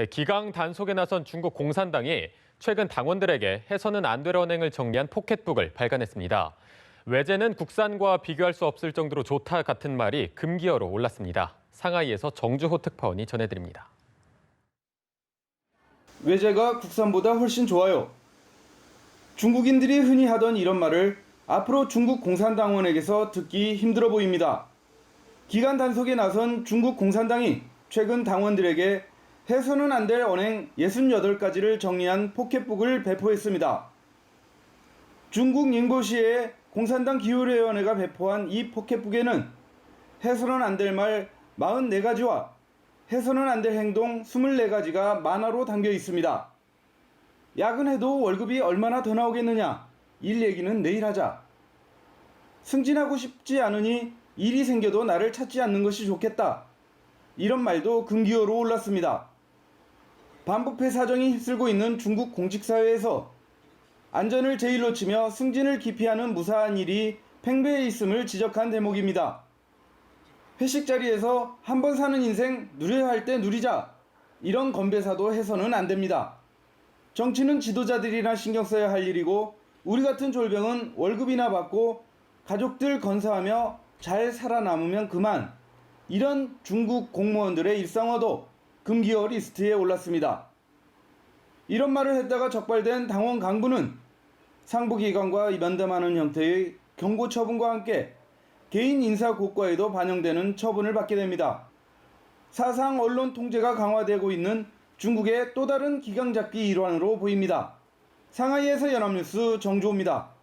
네, 기강 단속에 나선 중국 공산당이 최근 당원들에게 해서는 안 될 언행을 정리한 포켓북을 발간했습니다. 외제는 국산과 비교할 수 없을 정도로 좋다 같은 말이 금기어로 올랐습니다. 상하이에서 정주호 특파원이 전해드립니다. 외제가 국산보다 훨씬 좋아요. 중국인들이 흔히 하던 이런 말을 앞으로 중국 공산당원에게서 듣기 힘들어 보입니다. 기간 단속에 나선 중국 공산당이 최근 당원들에게 해서는 안 될 언행 68가지를 정리한 포켓북을 배포했습니다. 중국 닝보시의 공산당 기후위원회가 배포한 이 포켓북에는 해서는 안 될 말 44가지와 해서는 안 될 행동 24가지가 만화로 담겨 있습니다. 야근해도 월급이 얼마나 더 나오겠느냐? 일 얘기는 내일 하자. 승진하고 싶지 않으니 일이 생겨도 나를 찾지 않는 것이 좋겠다. 이런 말도 금기어로 올랐습니다. 반부패 사정이 휩쓸고 있는 중국 공직사회에서 안전을 제일로 치며 승진을 기피하는 무사한 일이 팽배해 있음을 지적한 대목입니다. 회식 자리에서 한 번 사는 인생 누려야 할 때 누리자. 이런 건배사도 해서는 안 됩니다. 정치는 지도자들이나 신경 써야 할 일이고 우리 같은 졸병은 월급이나 받고 가족들 건사하며 잘 살아남으면 그만. 이런 중국 공무원들의 일상어도 금기어 리스트에 올랐습니다. 이런 말을 했다가 적발된 당원 강부는 상부기관과 면담하는 형태의 경고 처분과 함께 개인 인사 고과에도 반영되는 처분을 받게 됩니다. 사상 언론 통제가 강화되고 있는 중국의 또 다른 기강잡기 일환으로 보입니다. 상하이에서 연합뉴스 정주호입니다.